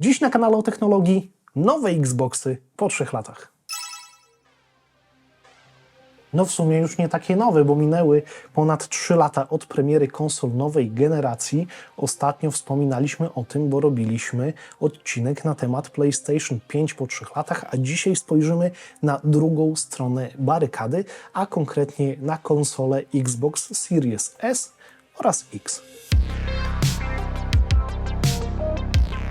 Dziś na kanale o technologii nowe Xboxy po trzech latach. No w sumie już nie takie nowe, bo minęły ponad 3 lata od premiery konsol nowej generacji. Ostatnio wspominaliśmy o tym, bo robiliśmy odcinek na temat PlayStation 5 po 3 latach, a dzisiaj spojrzymy na drugą stronę barykady, a konkretnie na konsolę Xbox Series S oraz X.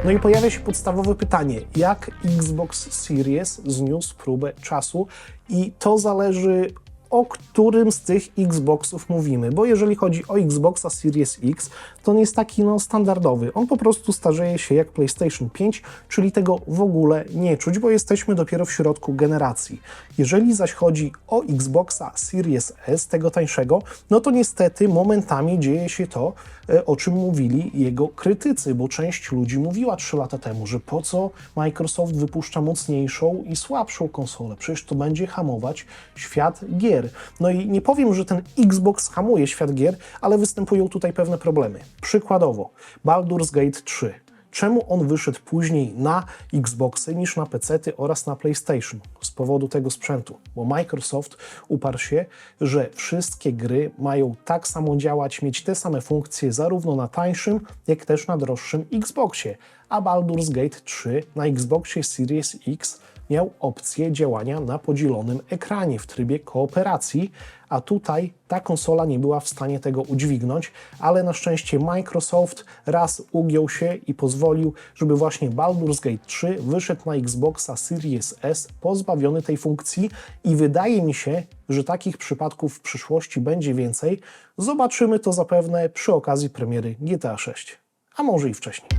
No i pojawia się podstawowe pytanie, jak Xbox Series zniósł próbę czasu i to zależy o którym z tych Xboxów mówimy, bo jeżeli chodzi o Xboxa Series X, to on jest taki no, standardowy. On po prostu starzeje się jak PlayStation 5, czyli tego w ogóle nie czuć, bo jesteśmy dopiero w środku generacji. Jeżeli zaś chodzi o Xboxa Series S, tego tańszego, no to niestety momentami dzieje się to, e, o czym mówili jego krytycy, bo część ludzi mówiła 3 lata temu, że po co Microsoft wypuszcza mocniejszą i słabszą konsolę, przecież to będzie hamować świat gier. No i nie powiem, że ten Xbox hamuje świat gier, ale występują tutaj pewne problemy. Przykładowo, Baldur's Gate 3. Czemu on wyszedł później na Xboxy niż na PC oraz na PlayStation? Z powodu tego sprzętu, bo Microsoft uparł się, że wszystkie gry mają tak samo działać, mieć te same funkcje zarówno na tańszym, jak też na droższym Xboxie. A Baldur's Gate 3 na Xboxie Series X miał opcję działania na podzielonym ekranie w trybie kooperacji, a tutaj ta konsola nie była w stanie tego udźwignąć, ale na szczęście Microsoft raz ugiął się i pozwolił, żeby właśnie Baldur's Gate 3 wyszedł na Xboxa Series S pozbawiony tej funkcji i wydaje mi się, że takich przypadków w przyszłości będzie więcej. Zobaczymy to zapewne przy okazji premiery GTA 6, a może i wcześniej.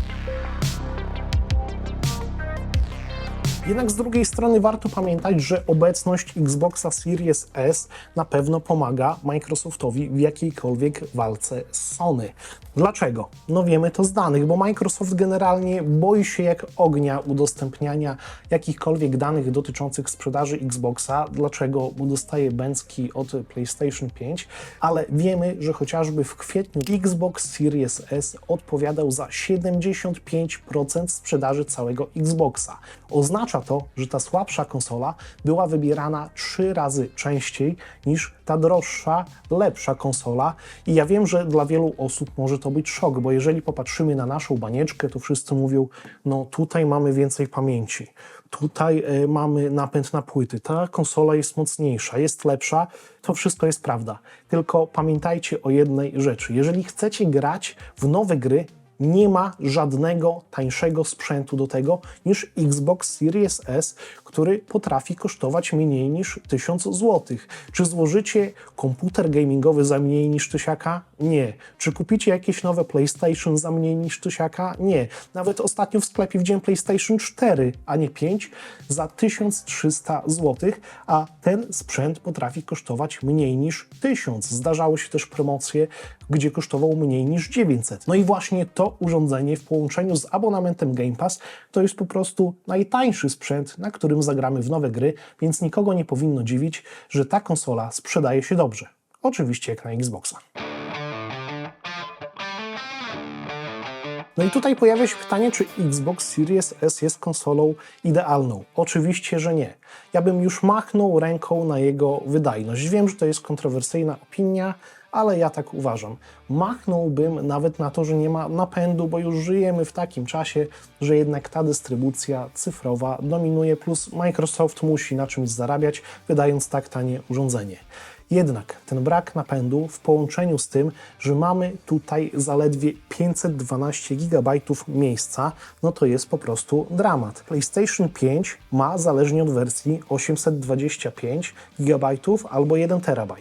Jednak z drugiej strony warto pamiętać, że obecność Xboxa Series S na pewno pomaga Microsoftowi w jakiejkolwiek walce z Sony. Dlaczego? No wiemy to z danych, bo Microsoft generalnie boi się jak ognia udostępniania jakichkolwiek danych dotyczących sprzedaży Xboxa. Dlaczego? Dostaje bęcki od PlayStation 5, ale wiemy, że chociażby w kwietniu Xbox Series S odpowiadał za 75% sprzedaży całego Xboxa. Oznacza to, że ta słabsza konsola była wybierana trzy razy częściej niż ta droższa, lepsza konsola. I ja wiem, że dla wielu osób może to być szok, bo jeżeli popatrzymy na naszą banieczkę, to wszyscy mówią, no tutaj mamy więcej pamięci, tutaj e, mamy napęd na płyty, ta konsola jest mocniejsza, jest lepsza. To wszystko jest prawda. Tylko pamiętajcie o jednej rzeczy. Jeżeli chcecie grać w nowe gry, nie ma żadnego tańszego sprzętu do tego niż Xbox Series S, który potrafi kosztować mniej niż 1000 zł. Czy złożycie komputer gamingowy za mniej niż tysiaka? Nie. Czy kupicie jakieś nowe PlayStation za mniej niż tysiaka? Nie. Nawet ostatnio w sklepie widziałem PlayStation 4, a nie 5 za 1300 zł, a ten sprzęt potrafi kosztować mniej niż 1000. Zdarzały się też promocje, gdzie kosztował mniej niż 900. No i właśnie to urządzenie w połączeniu z abonamentem Game Pass to jest po prostu najtańszy sprzęt, na którym zagramy w nowe gry, więc nikogo nie powinno dziwić, że ta konsola sprzedaje się dobrze. Oczywiście jak na Xboxa. No i tutaj pojawia się pytanie, czy Xbox Series S jest konsolą idealną. Oczywiście, że nie. Ja bym już machnął ręką na jego wydajność. Wiem, że to jest kontrowersyjna opinia, ale ja tak uważam. Machnąłbym nawet na to, że nie ma napędu, bo już żyjemy w takim czasie, że jednak ta dystrybucja cyfrowa dominuje, plus Microsoft musi na czymś zarabiać, wydając tak tanie urządzenie. Jednak ten brak napędu w połączeniu z tym, że mamy tutaj zaledwie 512 GB miejsca, no to jest po prostu dramat. PlayStation 5 ma zależnie od wersji 825 GB albo 1 TB.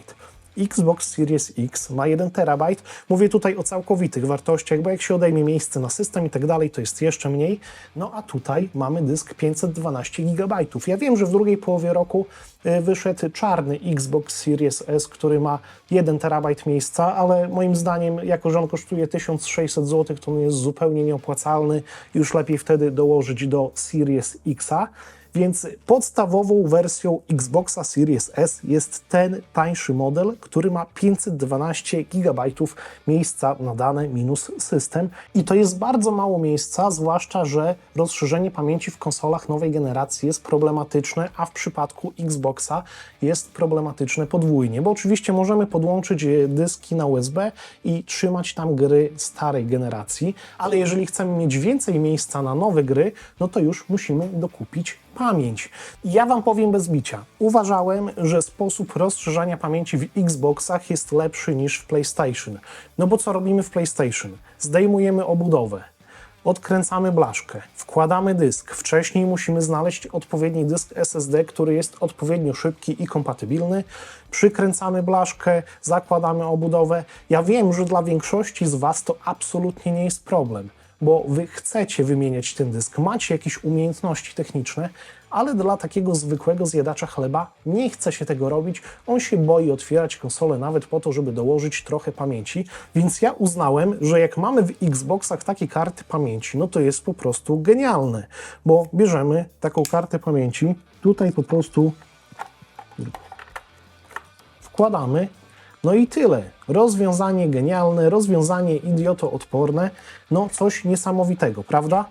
Xbox Series X ma 1 terabajt. Mówię tutaj o całkowitych wartościach, bo jak się odejmie miejsce na system i tak dalej, to jest jeszcze mniej. No a tutaj mamy dysk 512 GB. Ja wiem, że w drugiej połowie roku y, wyszedł czarny Xbox Series S, który ma 1 terabajt miejsca, ale moim zdaniem, jako że on kosztuje 1600 zł, to on jest zupełnie nieopłacalny. Już lepiej wtedy dołożyć do Series Xa. Więc podstawową wersją Xboxa Series S jest ten tańszy model, który ma 512 GB miejsca na dane minus system. I to jest bardzo mało miejsca, zwłaszcza, że rozszerzenie pamięci w konsolach nowej generacji jest problematyczne, a w przypadku Xboxa jest problematyczne podwójnie, bo oczywiście możemy podłączyć e, dyski na USB i trzymać tam gry starej generacji, ale jeżeli chcemy mieć więcej miejsca na nowe gry, no to już musimy dokupić pamięć. Ja Wam powiem bez bicia. Uważałem, że sposób rozszerzania pamięci w Xboxach jest lepszy niż w PlayStation. No bo co robimy w PlayStation? Zdejmujemy obudowę. Odkręcamy blaszkę, wkładamy dysk. Wcześniej musimy znaleźć odpowiedni dysk SSD, który jest odpowiednio szybki i kompatybilny. Przykręcamy blaszkę, zakładamy obudowę. Ja wiem, że dla większości z Was to absolutnie nie jest problem, bo Wy chcecie wymieniać ten dysk, macie jakieś umiejętności techniczne, ale dla takiego zwykłego zjadacza chleba nie chce się tego robić. On się boi otwierać konsolę nawet po to, żeby dołożyć trochę pamięci. Więc ja uznałem, że jak mamy w Xboxach takie karty pamięci, no to jest po prostu genialne, bo bierzemy taką kartę pamięci, tutaj po prostu wkładamy. No i tyle. Rozwiązanie genialne, rozwiązanie idiotoodporne, no coś niesamowitego, prawda?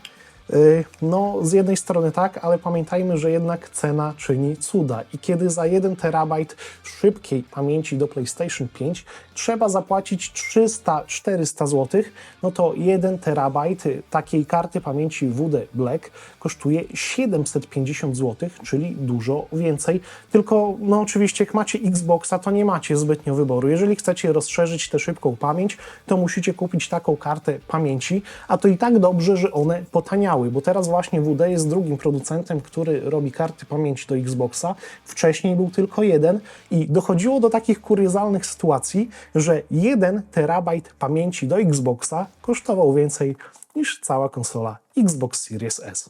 Yy, No, z jednej strony tak, ale pamiętajmy, że jednak cena czyni cuda. I kiedy za 1 terabajt szybkiej pamięci do PlayStation 5 trzeba zapłacić 300-400 zł, no to 1 terabajt takiej karty pamięci WD Black kosztuje 750 zł, czyli dużo więcej. Tylko, no oczywiście, jak macie Xboxa, to nie macie zbytnio wyboru. Jeżeli chcecie rozszerzyć tę szybką pamięć, to musicie kupić taką kartę pamięci, a to i tak dobrze, że one potaniały, bo teraz właśnie WD jest drugim producentem, który robi karty pamięci do Xboxa. Wcześniej był tylko jeden i dochodziło do takich kuriozalnych sytuacji, że 1 terabajt pamięci do Xboxa kosztował więcej niż cała konsola Xbox Series S.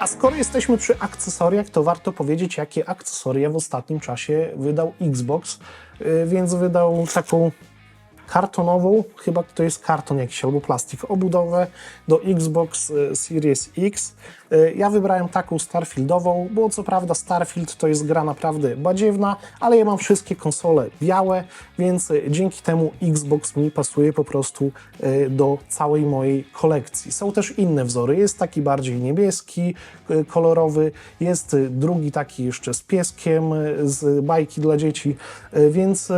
A skoro jesteśmy przy akcesoriach, to warto powiedzieć, jakie akcesoria w ostatnim czasie wydał Xbox. Yy, Więc wydał taką kartonową, chyba to jest karton jakiś albo plastik, obudowę do Xbox y, Series X. Y, Ja wybrałem taką Starfieldową, bo co prawda Starfield to jest gra naprawdę badziewna, ale ja mam wszystkie konsole białe, więc y, dzięki temu Xbox mi pasuje po prostu do całej mojej kolekcji. Są też inne wzory, jest taki bardziej niebieski, kolorowy, jest drugi taki jeszcze z pieskiem z bajki dla dzieci, więc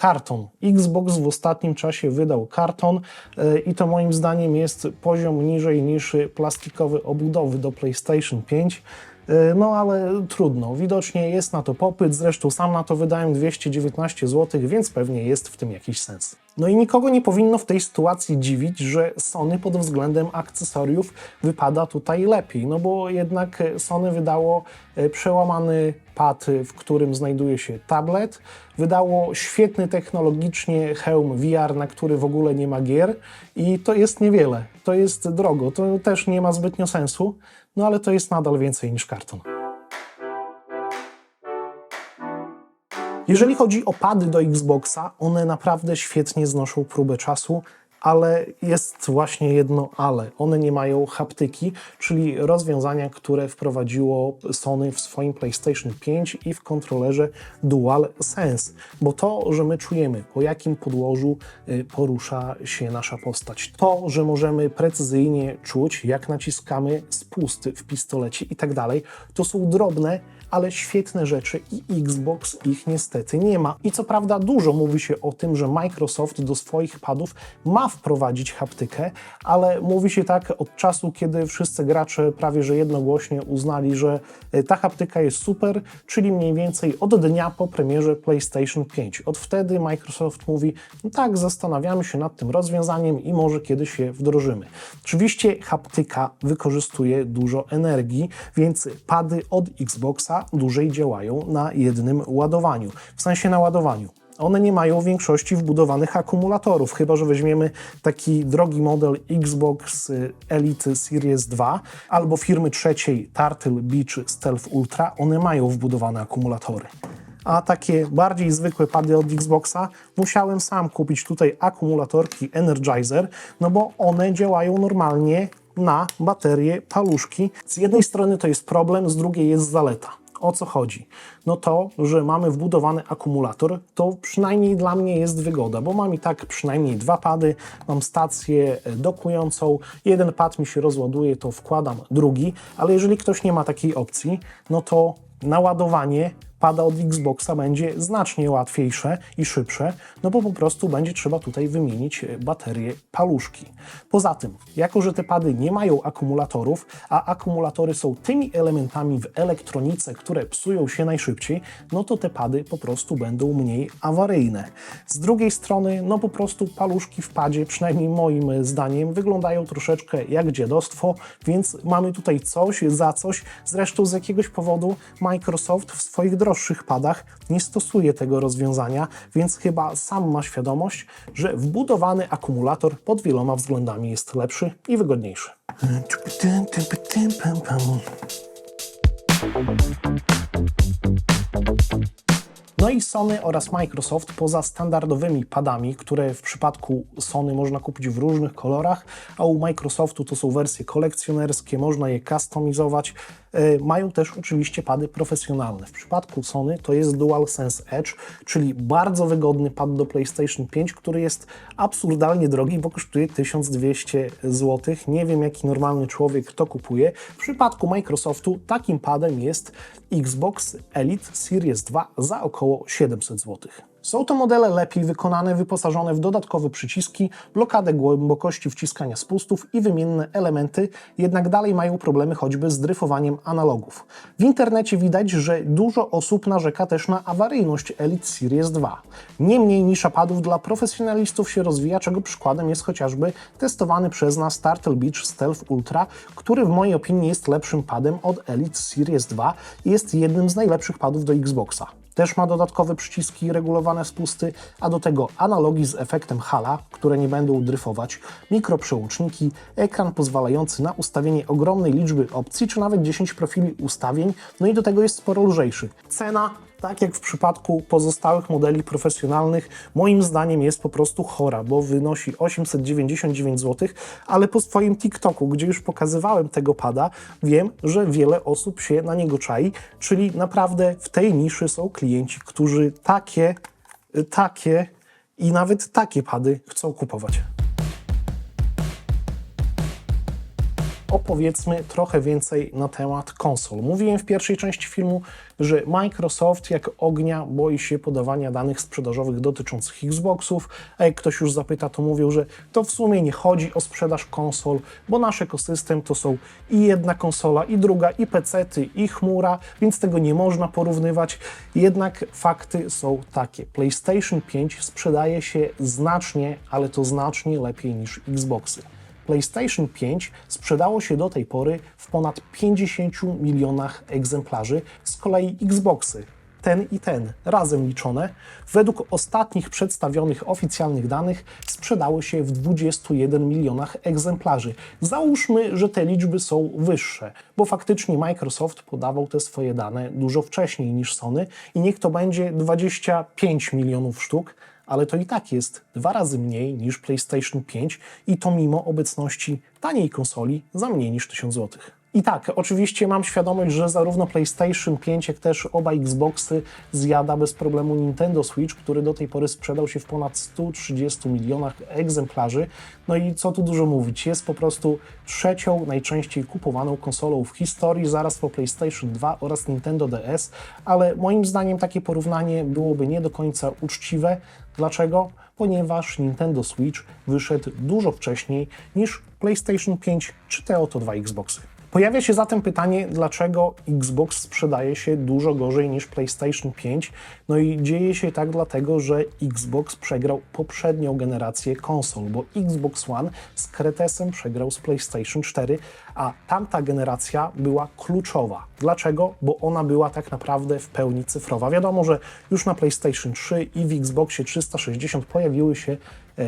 karton. Xbox w ostatnim czasie wydał karton e, i to moim zdaniem jest poziom niżej niż plastikowe obudowy do PlayStation 5. E, No ale trudno, widocznie jest na to popyt, zresztą sam na to wydałem 219 zł, więc pewnie jest w tym jakiś sens. No i nikogo nie powinno w tej sytuacji dziwić, że Sony pod względem akcesoriów wypada tutaj lepiej, no bo jednak Sony wydało e, przełamany pad, w którym znajduje się tablet, wydało świetny technologicznie hełm VR, na który w ogóle nie ma gier i to jest niewiele, to jest drogo, to też nie ma zbytnio sensu, no ale to jest nadal więcej niż karton. Jeżeli chodzi o pady do Xboxa, one naprawdę świetnie znoszą próbę czasu, ale jest właśnie jedno ale. One nie mają haptyki, czyli rozwiązania, które wprowadziło Sony w swoim PlayStation 5 i w kontrolerze DualSense. Bo to, że my czujemy, po jakim podłożu y, porusza się nasza postać, to, że możemy precyzyjnie czuć, jak naciskamy spust w pistolecie i tak dalej, to są drobne, ale świetne rzeczy i Xbox ich niestety nie ma. I co prawda dużo mówi się o tym, że Microsoft do swoich padów ma wprowadzić haptykę, ale mówi się tak od czasu, kiedy wszyscy gracze prawie że jednogłośnie uznali, że e, ta haptyka jest super, czyli mniej więcej od dnia po premierze PlayStation 5. Od wtedy Microsoft mówi, no tak, zastanawiamy się nad tym rozwiązaniem i może kiedyś je wdrożymy. Oczywiście haptyka wykorzystuje dużo energii, więc pady od Xboxa dłużej działają na jednym ładowaniu, w sensie na ładowaniu. One nie mają w większości wbudowanych akumulatorów, chyba że weźmiemy taki drogi model Xbox y, Elite Series 2 albo firmy trzeciej Turtle Beach Stealth Ultra, one mają wbudowane akumulatory. A takie bardziej zwykłe pady od Xboxa musiałem sam kupić tutaj akumulatorki Energizer, no bo one działają normalnie na baterie paluszki. Z jednej strony to jest problem, z drugiej jest zaleta. O co chodzi? No to, że mamy wbudowany akumulator, to przynajmniej dla mnie jest wygoda, bo mam i tak przynajmniej dwa pady, mam stację dokującą, jeden pad mi się rozładuje, to wkładam drugi, ale jeżeli ktoś nie ma takiej opcji, no to naładowanie pada od Xboxa będzie znacznie łatwiejsze i szybsze, no bo po prostu będzie trzeba tutaj wymienić e, baterię paluszki. Poza tym, jako że te pady nie mają akumulatorów, a akumulatory są tymi elementami w elektronice, które psują się najszybciej, no to te pady po prostu będą mniej awaryjne. Z drugiej strony, no po prostu paluszki w padzie, przynajmniej moim zdaniem, wyglądają troszeczkę jak dziadostwo, więc mamy tutaj coś za coś. Zresztą z jakiegoś powodu Microsoft w swoich droższych padach nie stosuje tego rozwiązania, więc chyba sam ma świadomość, że wbudowany akumulator pod wieloma względami jest lepszy i wygodniejszy. No i Sony oraz Microsoft poza standardowymi padami, które w przypadku Sony można kupić w różnych kolorach, a u Microsoftu to są wersje kolekcjonerskie, można je customizować, mają też oczywiście pady profesjonalne. W przypadku Sony to jest DualSense Edge, czyli bardzo wygodny pad do PlayStation 5, który jest absurdalnie drogi, bo kosztuje 1200 zł. Nie wiem jaki normalny człowiek to kupuje. W przypadku Microsoftu takim padem jest Xbox Elite Series 2 za około 700 zł. Są to modele lepiej wykonane, wyposażone w dodatkowe przyciski, blokadę głębokości wciskania spustów i wymienne elementy, jednak dalej mają problemy choćby z dryfowaniem analogów. W internecie widać, że dużo osób narzeka też na awaryjność Elite Series 2. Niemniej nisza padów dla profesjonalistów się rozwija, czego przykładem jest chociażby testowany przez nas Turtle Beach Stealth Ultra, który w mojej opinii jest lepszym padem od Elite Series 2 i jest jednym z najlepszych padów do Xboxa. Też ma dodatkowe przyciski regulowane spusty, a do tego analogi z efektem hala, które nie będą dryfować, mikroprzełączniki, ekran pozwalający na ustawienie ogromnej liczby opcji, czy nawet 10 profili ustawień, no i do tego jest sporo lżejszy. Cena tak jak w przypadku pozostałych modeli profesjonalnych, moim zdaniem jest po prostu chora, bo wynosi 899 zł, ale po swoim TikToku, gdzie już pokazywałem tego pada, wiem, że wiele osób się na niego czai, czyli naprawdę w tej niszy są klienci, którzy takie, takie i nawet takie pady chcą kupować. Opowiedzmy trochę więcej na temat konsol. Mówiłem w pierwszej części filmu, że Microsoft jak ognia boi się podawania danych sprzedażowych dotyczących Xboxów, a jak ktoś już zapyta, to mówią, że to w sumie nie chodzi o sprzedaż konsol, bo nasz ekosystem to są i jedna konsola, i druga, i PC-ty, i chmura, więc tego nie można porównywać. Jednak fakty są takie. PlayStation 5 sprzedaje się znacznie, ale to znacznie lepiej niż Xboxy. PlayStation 5 sprzedało się do tej pory w ponad 50 milionach egzemplarzy, z kolei Xboxy ten i ten razem liczone, według ostatnich przedstawionych oficjalnych danych sprzedały się w 21 milionach egzemplarzy. Załóżmy, że te liczby są wyższe, bo faktycznie Microsoft podawał te swoje dane dużo wcześniej niż Sony i niech to będzie 25 milionów sztuk, ale to i tak jest dwa razy mniej niż PlayStation 5 i to mimo obecności taniej konsoli za mniej niż 1000 zł. I tak, oczywiście mam świadomość, że zarówno PlayStation 5, jak też oba Xboxy zjada bez problemu Nintendo Switch, który do tej pory sprzedał się w ponad 130 milionach egzemplarzy. No i co tu dużo mówić, jest po prostu trzecią najczęściej kupowaną konsolą w historii, zaraz po PlayStation 2 oraz Nintendo DS, ale moim zdaniem takie porównanie byłoby nie do końca uczciwe. Dlaczego? Ponieważ Nintendo Switch wyszedł dużo wcześniej niż PlayStation 5 czy te oto dwa Xboxy. Pojawia się zatem pytanie, dlaczego Xbox sprzedaje się dużo gorzej niż PlayStation 5. No i dzieje się tak dlatego, że Xbox przegrał poprzednią generację konsol, bo Xbox One z Kretesem przegrał z PlayStation 4, a tamta generacja była kluczowa. Dlaczego? Bo ona była tak naprawdę w pełni cyfrowa. Wiadomo, że już na PlayStation 3 i w Xboxie 360 pojawiły się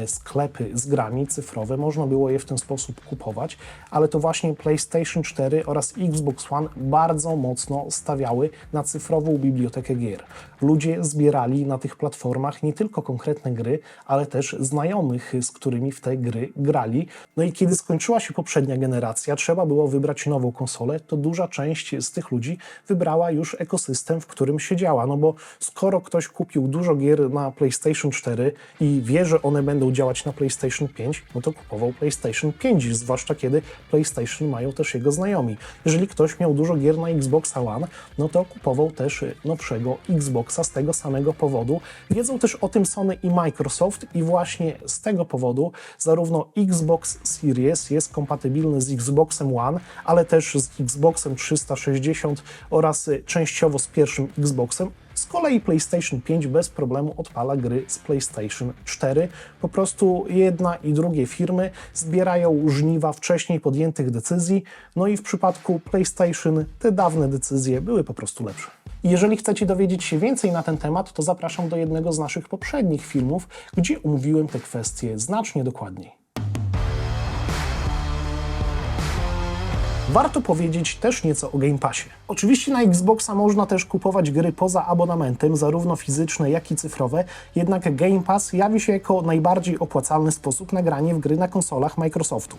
sklepy z grami cyfrowe, można było je w ten sposób kupować, ale to właśnie PlayStation 4 oraz Xbox One bardzo mocno stawiały na cyfrową bibliotekę gier. Ludzie zbierali na tych platformach nie tylko konkretne gry, ale też znajomych, z którymi w te gry grali. No i kiedy skończyła się poprzednia generacja, trzeba było wybrać nową konsolę, to duża część z tych ludzi wybrała już ekosystem, w którym siedziała. No bo skoro ktoś kupił dużo gier na PlayStation 4 i wie, że one będą działać na PlayStation 5, no to kupował PlayStation 5, zwłaszcza kiedy PlayStation mają też jego znajomi. Jeżeli ktoś miał dużo gier na Xboxa One, no to kupował też nowszego Xboxa z tego samego powodu. Wiedzą też o tym Sony i Microsoft i właśnie z tego powodu zarówno Xbox Series jest kompatybilny z Xboxem One, ale też z Xboxem 360 oraz y, częściowo z pierwszym Xboxem. Kolei PlayStation 5 bez problemu odpala gry z PlayStation 4. Po prostu jedna i drugie firmy zbierają żniwa wcześniej podjętych decyzji, no i w przypadku PlayStation te dawne decyzje były po prostu lepsze. Jeżeli chcecie dowiedzieć się więcej na ten temat, to zapraszam do jednego z naszych poprzednich filmów, gdzie omówiłem te kwestie znacznie dokładniej. Warto powiedzieć też nieco o Game Passie. Oczywiście na Xboxa można też kupować gry poza abonamentem, zarówno fizyczne, jak i cyfrowe, jednak Game Pass jawi się jako najbardziej opłacalny sposób na granie w gry na konsolach Microsoftu.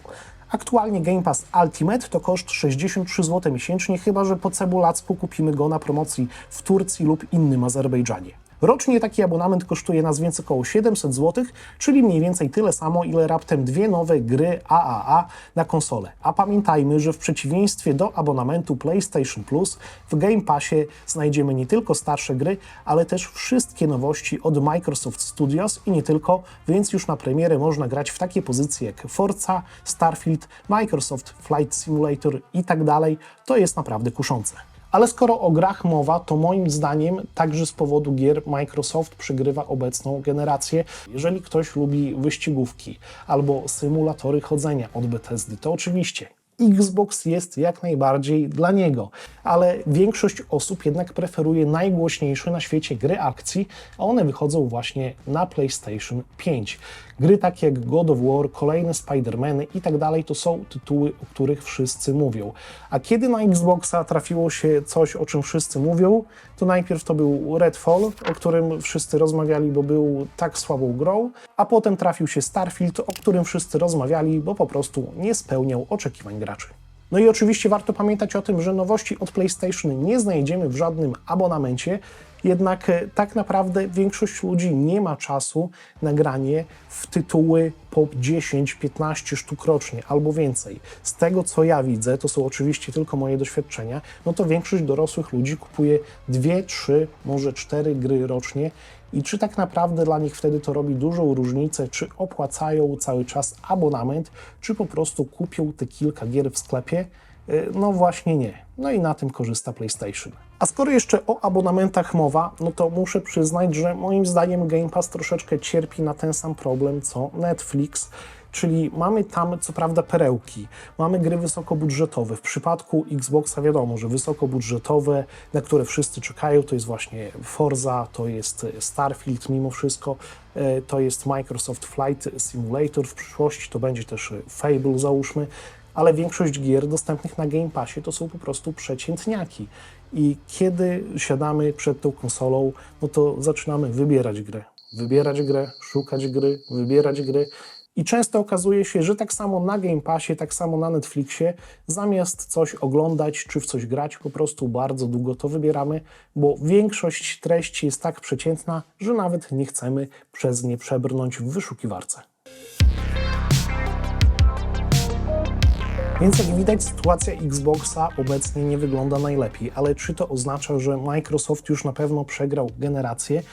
Aktualnie Game Pass Ultimate to koszt 63 zł miesięcznie, chyba że po cebulacku kupimy go na promocji w Turcji lub innym Azerbejdżanie. Rocznie taki abonament kosztuje nas więc około 700 zł, czyli mniej więcej tyle samo, ile raptem dwie nowe gry AAA na konsolę. A pamiętajmy, że w przeciwieństwie do abonamentu PlayStation Plus, w Game Passie znajdziemy nie tylko starsze gry, ale też wszystkie nowości od Microsoft Studios i nie tylko, więc już na premierę można grać w takie pozycje jak Forza, Starfield, Microsoft Flight Simulator i tak dalej. To jest naprawdę kuszące. Ale skoro o grach mowa, to moim zdaniem także z powodu gier Microsoft przygrywa obecną generację. Jeżeli ktoś lubi wyścigówki albo symulatory chodzenia od Bethesdy, to oczywiście Xbox jest jak najbardziej dla niego, ale większość osób jednak preferuje najgłośniejsze na świecie gry akcji, a one wychodzą właśnie na PlayStation 5. Gry takie jak God of War, kolejne Spider-Many i tak dalej to są tytuły, o których wszyscy mówią. A kiedy na Xboxa trafiło się coś, o czym wszyscy mówią, to najpierw to był Redfall, o którym wszyscy rozmawiali, bo był tak słabą grą, a potem trafił się Starfield, o którym wszyscy rozmawiali, bo po prostu nie spełniał oczekiwań graczy. No i oczywiście warto pamiętać o tym, że nowości od PlayStation nie znajdziemy w żadnym abonamencie, jednak e, tak naprawdę większość ludzi nie ma czasu na granie w tytuły po 10-15 sztuk rocznie albo więcej. Z tego co ja widzę, to są oczywiście tylko moje doświadczenia, no to większość dorosłych ludzi kupuje 2, 3, może 4 gry rocznie i czy tak naprawdę dla nich wtedy to robi dużą różnicę, czy opłacają cały czas abonament, czy po prostu kupią te kilka gier w sklepie? Y, No właśnie nie. No i na tym korzysta PlayStation. A skoro jeszcze o abonamentach mowa, no to muszę przyznać, że moim zdaniem Game Pass troszeczkę cierpi na ten sam problem co Netflix. Czyli mamy tam co prawda perełki, mamy gry wysokobudżetowe. W przypadku Xboxa wiadomo, że wysokobudżetowe, na które wszyscy czekają, to jest właśnie Forza, to jest Starfield mimo wszystko, e, to jest Microsoft Flight Simulator, w przyszłości to będzie też Fable załóżmy, ale większość gier dostępnych na Game Passie to są po prostu przeciętniaki. I kiedy siadamy przed tą konsolą, no to zaczynamy wybierać grę. Wybierać grę, szukać gry, wybierać gry. I często okazuje się, że tak samo na Game Passie, tak samo na Netflixie, zamiast coś oglądać czy w coś grać, po prostu bardzo długo to wybieramy, bo większość treści jest tak przeciętna, że nawet nie chcemy przez nie przebrnąć w wyszukiwarce. Więc jak widać, sytuacja Xboxa obecnie nie wygląda najlepiej, ale czy to oznacza, że Microsoft już na pewno przegrał generację?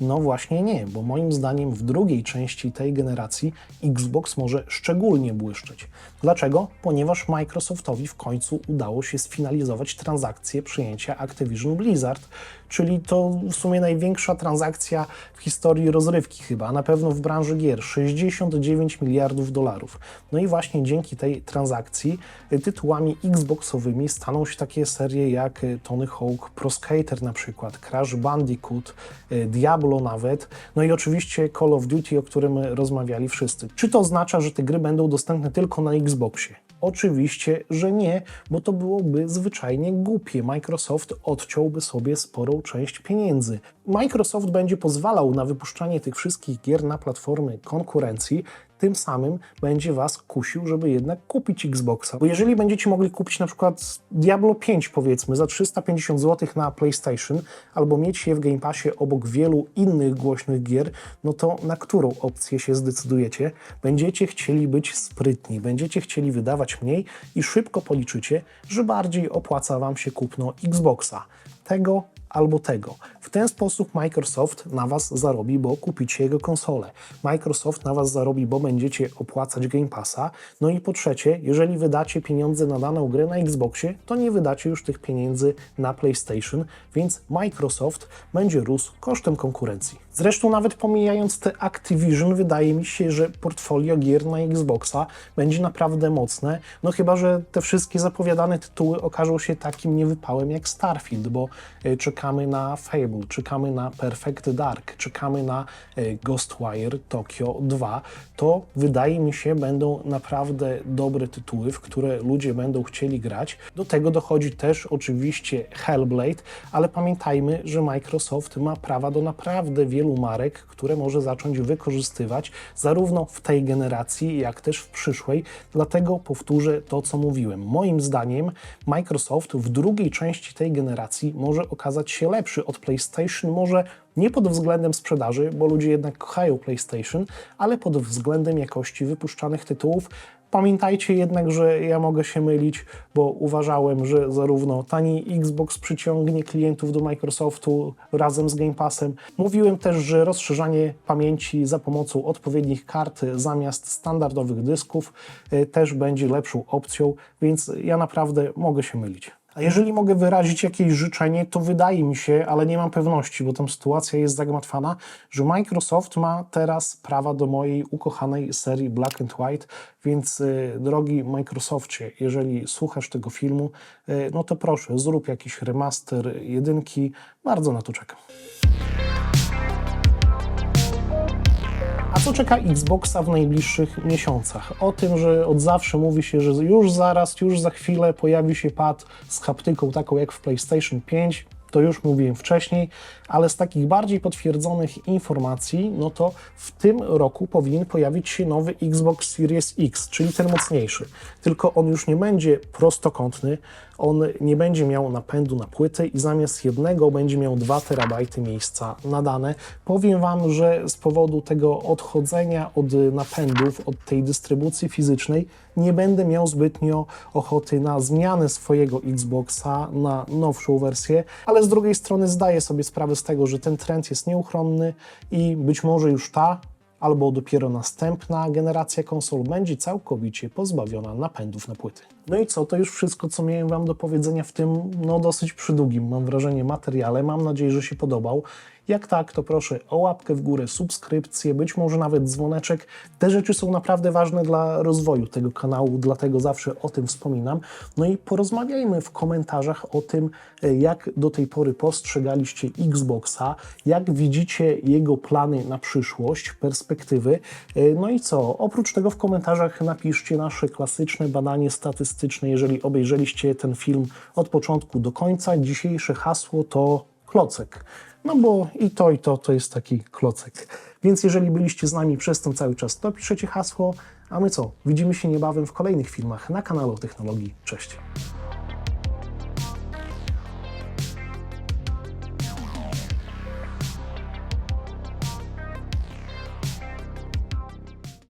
No właśnie nie, bo moim zdaniem w drugiej części tej generacji Xbox może szczególnie błyszczeć. Dlaczego? Ponieważ Microsoftowi w końcu udało się sfinalizować transakcję przyjęcia Activision Blizzard, czyli to w sumie największa transakcja w historii rozrywki chyba, na pewno w branży gier 69 miliardów dolarów. No i właśnie dzięki tej transakcji y, tytułami Xboxowymi staną się takie serie jak y, Tony Hawk Pro Skater na przykład, Crash Bandicoot, y, Diablo nawet, no i oczywiście Call of Duty, o którym rozmawiali wszyscy. Czy to oznacza, że te gry będą dostępne tylko na Xboxie? Oczywiście, że nie, bo to byłoby zwyczajnie głupie. Microsoft odciąłby sobie sporą część pieniędzy. Microsoft będzie pozwalał na wypuszczanie tych wszystkich gier na platformy konkurencji, tym samym będzie Was kusił, żeby jednak kupić Xboxa. Bo jeżeli będziecie mogli kupić na przykład Diablo 5 powiedzmy za 350 zł na PlayStation, albo mieć je w Game Passie obok wielu innych głośnych gier, no to na którą opcję się zdecydujecie? Będziecie chcieli być sprytni, będziecie chcieli wydawać mniej i szybko policzycie, że bardziej opłaca Wam się kupno Xboxa. Tego albo tego. W ten sposób Microsoft na Was zarobi, bo kupicie jego konsolę. Microsoft na Was zarobi, bo będziecie opłacać Game Passa. No i po trzecie, jeżeli wydacie pieniądze na daną grę na Xboxie, to nie wydacie już tych pieniędzy na PlayStation, więc Microsoft będzie rósł kosztem konkurencji. Zresztą nawet pomijając te Activision, wydaje mi się, że portfolio gier na Xboxa będzie naprawdę mocne, no chyba, że te wszystkie zapowiadane tytuły okażą się takim niewypałem jak Starfield, bo y, czekamy na Fable, czekamy na Perfect Dark, czekamy na y, Ghostwire Tokyo 2, to wydaje mi się będą naprawdę dobre tytuły, w które ludzie będą chcieli grać. Do tego dochodzi też oczywiście Hellblade, ale pamiętajmy, że Microsoft ma prawa do naprawdę wielu marek, które może zacząć wykorzystywać zarówno w tej generacji, jak też w przyszłej. Dlatego powtórzę to, co mówiłem. Moim zdaniem Microsoft w drugiej części tej generacji może okazać się lepszy od PlayStation, może nie pod względem sprzedaży, bo ludzie jednak kochają PlayStation, ale pod względem jakości wypuszczanych tytułów. Pamiętajcie jednak, że ja mogę się mylić, bo uważałem, że zarówno tani Xbox przyciągnie klientów do Microsoftu razem z Game Passem. Mówiłem też, że rozszerzanie pamięci za pomocą odpowiednich kart zamiast standardowych dysków y, też będzie lepszą opcją, więc ja naprawdę mogę się mylić. A jeżeli mogę wyrazić jakieś życzenie, to wydaje mi się, ale nie mam pewności, bo tam sytuacja jest zagmatwana, że Microsoft ma teraz prawa do mojej ukochanej serii Black and White, więc y, drogi Microsoftie, jeżeli słuchasz tego filmu, y, no to proszę, zrób jakiś remaster jedynki, bardzo na to czekam. A co czeka Xboxa w najbliższych miesiącach? O tym, że od zawsze mówi się, że już zaraz, już za chwilę pojawi się pad z haptyką taką jak w PlayStation 5. To już mówiłem wcześniej, ale z takich bardziej potwierdzonych informacji, no to w tym roku powinien pojawić się nowy Xbox Series X, czyli ten mocniejszy. Tylko on już nie będzie prostokątny, on nie będzie miał napędu na płyty i zamiast jednego będzie miał 2 terabajty miejsca nadane. Powiem Wam, że z powodu tego odchodzenia od napędów, od tej dystrybucji fizycznej, nie będę miał zbytnio ochoty na zmianę swojego Xboxa na nowszą wersję, ale z drugiej strony zdaję sobie sprawę z tego, że ten trend jest nieuchronny i być może już ta albo dopiero następna generacja konsol będzie całkowicie pozbawiona napędów na płyty. No i co, to już wszystko, co miałem Wam do powiedzenia w tym, no dosyć przydługim, mam wrażenie, materiale. Mam nadzieję, że się podobał. Jak tak, to proszę o łapkę w górę, subskrypcję, być może nawet dzwoneczek. Te rzeczy są naprawdę ważne dla rozwoju tego kanału, dlatego zawsze o tym wspominam. No i porozmawiajmy w komentarzach o tym, e, jak do tej pory postrzegaliście Xboxa, jak widzicie jego plany na przyszłość, perspektywy. E, No i co? Oprócz tego w komentarzach napiszcie nasze klasyczne badanie statystyczne, jeżeli obejrzeliście ten film od początku do końca. Dzisiejsze hasło to klocek. No bo i to, i to to jest taki klocek. Więc jeżeli byliście z nami przez ten cały czas, to piszecie hasło. A my co? Widzimy się niebawem w kolejnych filmach na kanale o technologii. Cześć.